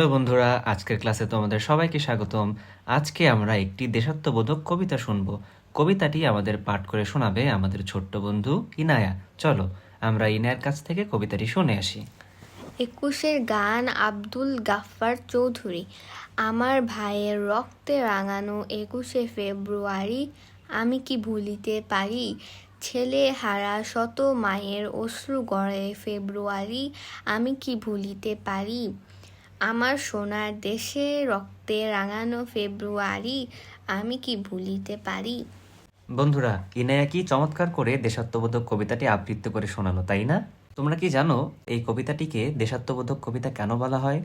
বন্ধুরা, আজকের ক্লাসে তোমাদের সবাইকে স্বাগতম। আজকে আমরা একটি দেশাত্মবোধক কবিতা শুনব। কবিতাটি আমাদের পাঠ করে শোনাবে আমাদের ছোট্ট বন্ধু ইনায়া। চলো, আমরা ইনায়ার কাছ থেকে কবিতাটি শুনে আসি। একুশের গান আব্দুল গাফফার চৌধুরী। আমার ভাইয়ের রক্তে রাঙানো একুশে ফেব্রুয়ারি, আমি কি ভুলিতে পারি? ছেলে হারা শত মায়ের অশ্রু গড়ে ফেব্রুয়ারি, আমি কি ভুলিতে পারি? আমার সোনার দেশে রক্তে রাঙানো ফেব্রুয়ারি, আমি কি ভুলিতে পারি? বন্ধুরা, ইনায়া কি চমৎকার করে দেশাত্মবোধক কবিতাটি আবৃত্তি করে শোনালো তাই না? তোমরা কি জানো এই কবিতাটিকে দেশাত্মবোধক কবিতা কেন বলা হয়?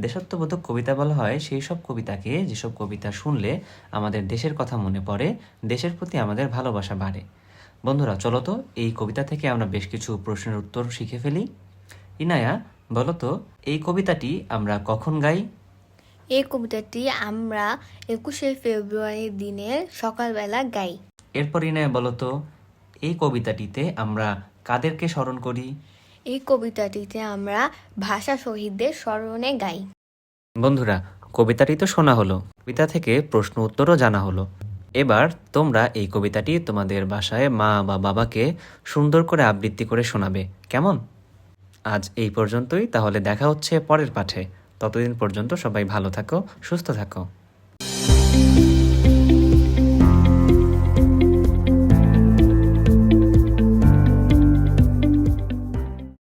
দেশাত্মবোধক কবিতা বলা হয় সেই সব কবিতাকে, যেসব কবিতা শুনলে আমাদের দেশের কথা মনে পড়ে, দেশের প্রতি আমাদের ভালোবাসা বাড়ে। বন্ধুরা, চলো তো এই কবিতা থেকে আমরা বেশ কিছু প্রশ্নের উত্তর শিখে ফেলি। ইনায়া বলো তো এই কবিতাটি আমরা কখন গাই? এই কবিতাটি আমরা একুশে ফেব্রুয়ারির দিনের সকালবেলা গাই। এরপর ইনায়া বলতো এই কবিতাটিতে আমরা কাদেরকে স্মরণ করি? এই কবিতাটিতে আমরা ভাষা শহীদদের স্মরণে গাই। বন্ধুরা কবিতাটি তো শোনা হলো। কবিতা থেকে প্রশ্ন উত্তরও জানা হলো। এবার তোমরা এই কবিতাটি তোমাদের বাসায় মা বা বাবাকে সুন্দর করে আবৃত্তি করে শোনাবে। কেমন? আজ এই পর্যন্তই, তাহলে দেখা হচ্ছে পরের পাঠে। ততদিন পর্যন্ত সবাই ভালো থাকো, সুস্থ থাকো।